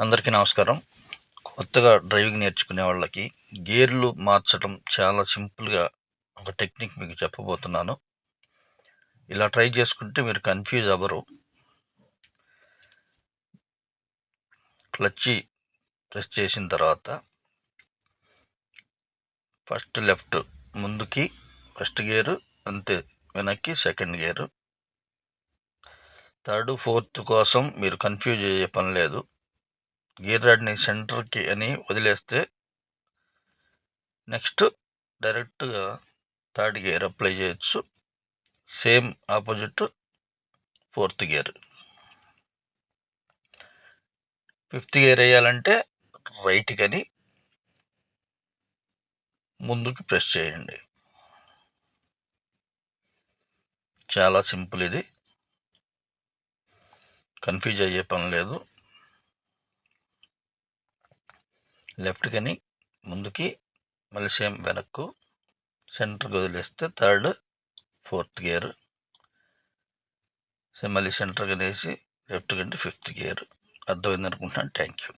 అందరికీ నమస్కారం. కొత్తగా డ్రైవింగ్ నేర్చుకునే వాళ్ళకి గేర్లు మార్చడం చాలా సింపుల్గా ఒక టెక్నిక్ మీకు చెప్పబోతున్నాను. ఇలా ట్రై చేసుకుంటే మీరు కన్ఫ్యూజ్ అవ్వరు. క్లచ్చి ప్రెస్ చేసిన తర్వాత ఫస్ట్ లెఫ్ట్ ముందుకి ఫస్ట్ గేరు అంతే వెనక్కి సెకండ్ గేరు. థర్డ్ ఫోర్త్ కోసం మీరు కన్ఫ్యూజ్ అయ్యే పని లేదు. గేర్ రాడ్ని సెంటర్కి అని వదిలేస్తే నెక్స్ట్ డైరెక్ట్గా థర్డ్ గేర్ అప్లై చేయొచ్చు. Same opposite fourth gear. Fifth gear వేయాలంటే రైట్ కానీ ముందుకు ప్రెస్ చేయండి. చాలా సింపుల్ ఇది. కన్ఫ్యూజ్ అయ్యే పని లేదు. లెఫ్ట్ కానీ ముందుకి మళ్ళీ సేమ్ వెనక్కు సెంటర్కి వదిలేస్తే థర్డ్ ఫోర్త్ గేర్. సేమ్ మళ్ళీ సెంటర్కి వేసి లెఫ్ట్ కంటే ఫిఫ్త్ గేర్. అర్థమైంది అనుకుంటున్నాను థ్యాంక్ యూ.